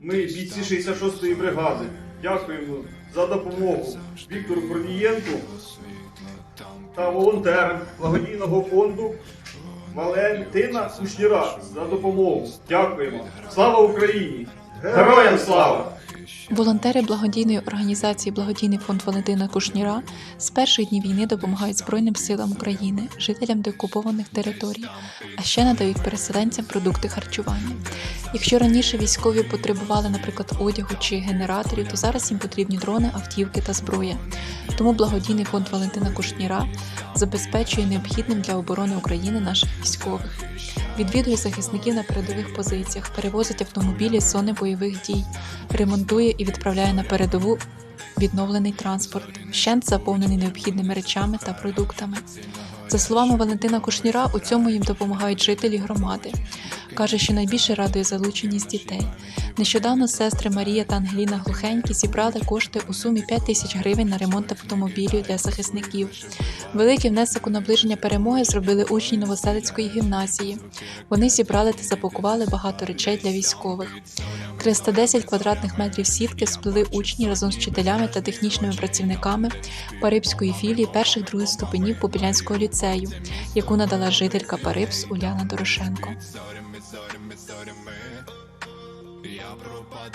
Ми, бійці 66-ї бригади, дякуємо за допомогу Віктору Корнієнку та волонтерам благодійного фонду Валентина Кушніра за допомогу. Дякуємо. Слава Україні! Героям слава! Волонтери благодійної організації Благодійний фонд Валентина Кушніра з перших днів війни допомагають Збройним силам України, жителям деокупованих територій, а ще надають переселенцям продукти харчування. Якщо раніше військові потребували, наприклад, одягу чи генераторів, то зараз їм потрібні дрони, автівки та зброя. Тому благодійний фонд Валентина Кушніра забезпечує необхідним для оборони України наших військових. Відвідує захисників на передових позиціях, перевозить автомобілі з зони бойових дій, ремонтує і відправляє на передову відновлений транспорт, вщент заповнений необхідними речами та продуктами. За словами Валентина Кушніра, у цьому їм допомагають жителі громади. Каже, що найбільше радує залученість дітей. Нещодавно сестри Марія та Ангеліна Глухенькі зібрали кошти у сумі 5 тисяч гривень на ремонт автомобілів для захисників. Великий внесок у наближення перемоги зробили учні Новоселицької гімназії. Вони зібрали та запакували багато речей для військових. 310 квадратних метрів сітки сплели учні разом з вчителями та технічними працівниками Парибської філії перших других ступенів Попілянського ліцею, яку надала жителька Парибс Уляна Дорошенко зорями, зорями, зорями я пропадав.